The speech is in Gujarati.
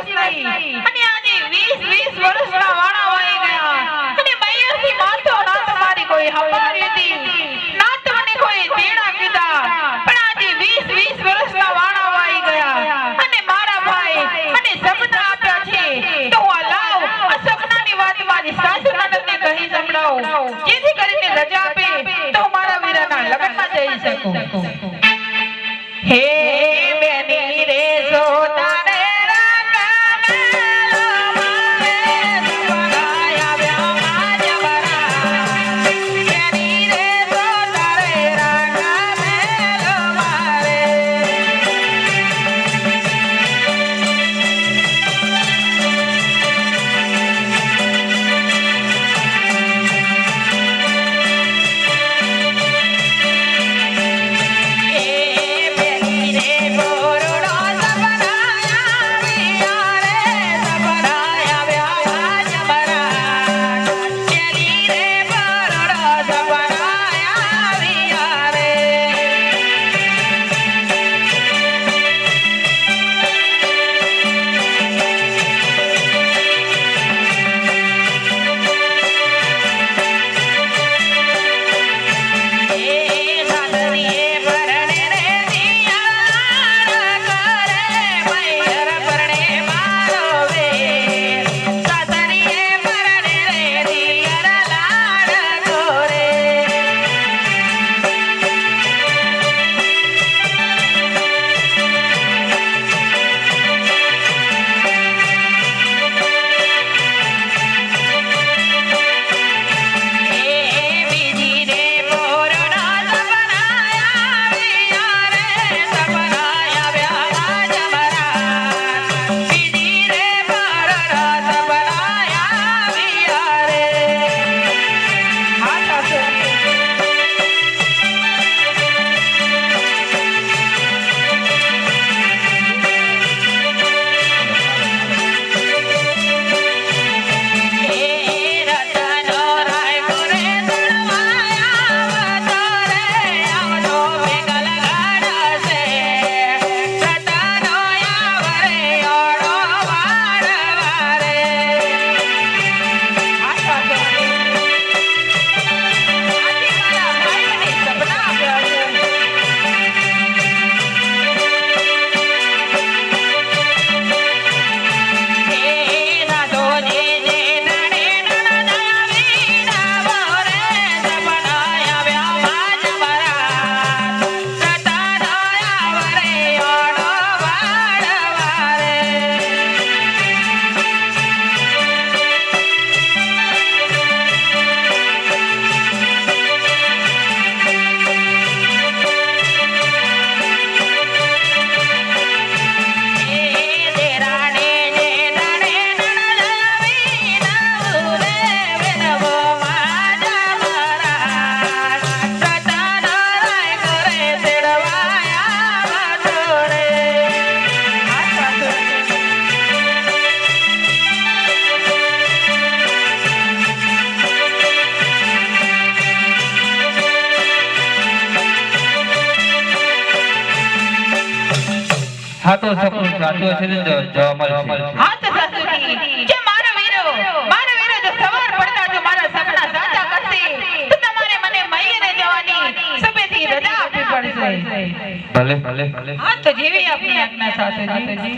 નહીં અને આજે 20 20 વર્ષના વાળા વાઈ ગયા. અને મૈયરથી માથો ના તમારી કોઈ હવાર લીધી ના તમને કોઈ તેડા કીધા. પણ આજે 20 20 વર્ષના વાળા વાઈ ગયા. અને મારા ભાઈ મને સપના આપ્યા છે. તો હું લાવ, આ સપનાની વાત મારી સાસુ નણંદને કહી સંભળાવું. જેથી કરીને રજા આપે તો મારા વીરાના લગ્નમાં જઈ શકું. હે હા તો સપનું સાચું હશે ને જ- જવા મળશે હા તો સાસુજી જે મારો વીરો મારો વીરો જો સવાર પડતા જો મારા સપના સાચા કરશે તો તમારે મને મૈયરે જવાની સબેથી રજા આપવી પડશે ભલે ભલે ભલે હા તો જેવી આપની આજ્ઞા સાસુજી